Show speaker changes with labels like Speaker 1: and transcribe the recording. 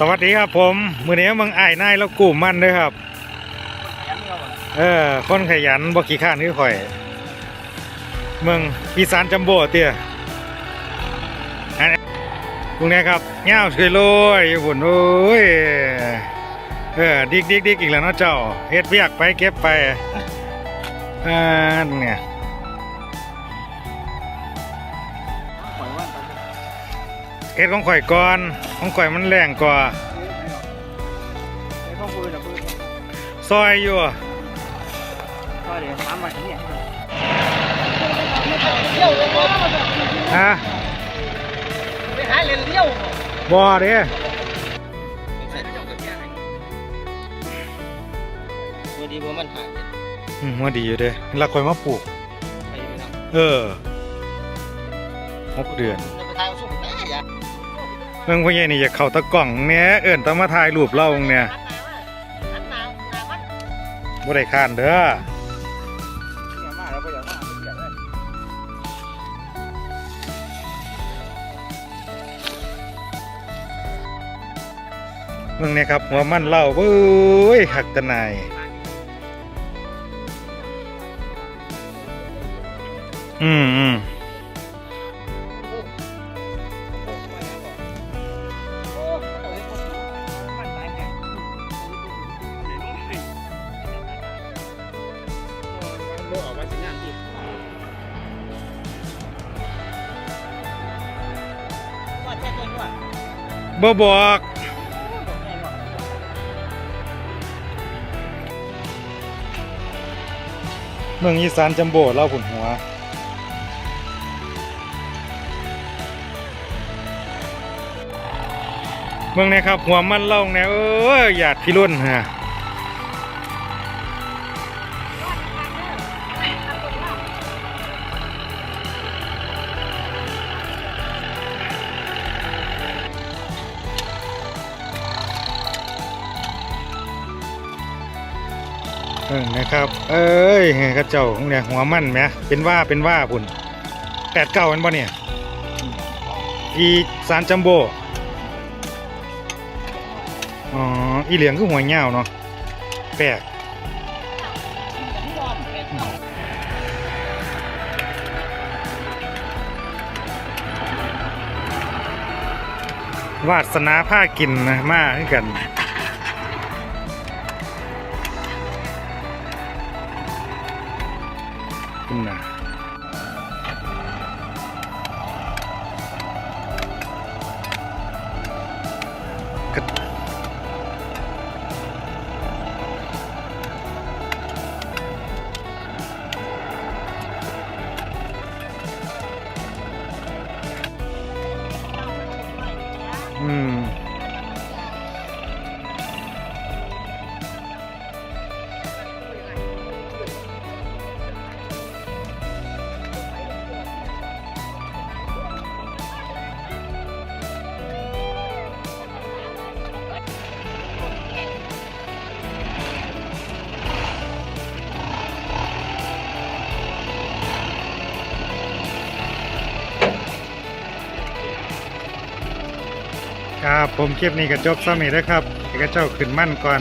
Speaker 1: สวัสดีครับผมมือนี้มืองไอ้ายนายแล้วกูมั่นเด้วยครับ เออคนขยันบ่ขี้ข้านคือข่อยเมืองอีสานจัมโบ้เตี้ยอันนี้ลุงเนี่ยครับเงาวช่วยโรยอยู่บุญโอ้ยเออดิกดิกดิกอีกแล้วเนาะเจ้าเฮ็ดเวียกไปเก็บไปอ่าเนี่ย เฮ็ดของข่อยก่อน ของข่อยมันแรงกว่าซอยอยู่ฮะ
Speaker 2: ไปหาเรียนเลี้ยว
Speaker 1: บ่เด้
Speaker 2: ตัวดีเพราะมันหาย
Speaker 1: อืมว่าดีอยู่เด้ล้วข่อยมาปลูก
Speaker 2: ใครไปทำ
Speaker 1: เออหกเดือน เมืองพ่อใหญ่นี่อยากเข้าตะกล่องเนี่ยเอิ้นตามมาถ่ายรูปเราเนี่ย
Speaker 2: หันนาวหนาวมัน
Speaker 1: บ่ได้คานเด้อ
Speaker 2: มาแล้วก็อย่ามาอย่าเลย
Speaker 1: เมืองเนี่ยครับหัวมันเล่าเบ้ยหักตะนายอืมอืม
Speaker 2: โลออกมาสัญญาณที่ว่าแค่ตัวนี้ว่า
Speaker 1: บ่บอกเมืองอีสานจัมโบ้เล่าผุนหัว เมืองเนี่ยครับหัวมันเล่าเนี่ยเออหยาดพี่รุ่นฮะ เออนะครับ เอ้ยกระเจ้าเนี่ยหัวมันไหมเป็นว่าเป็นว่าพุ่นแปดเก้ามันบ่เนี่ย อีสารจัมโบอ๋ออีเหลียงคือหัวเงาเนาะแปลกวาสนาผ้ากินนะมาคือกัน คุณนะ ครับผมคลิปนี้ก็จบซ้ำอีกแล้วครับให้กระเจ้าขึ้นมั่นก่อน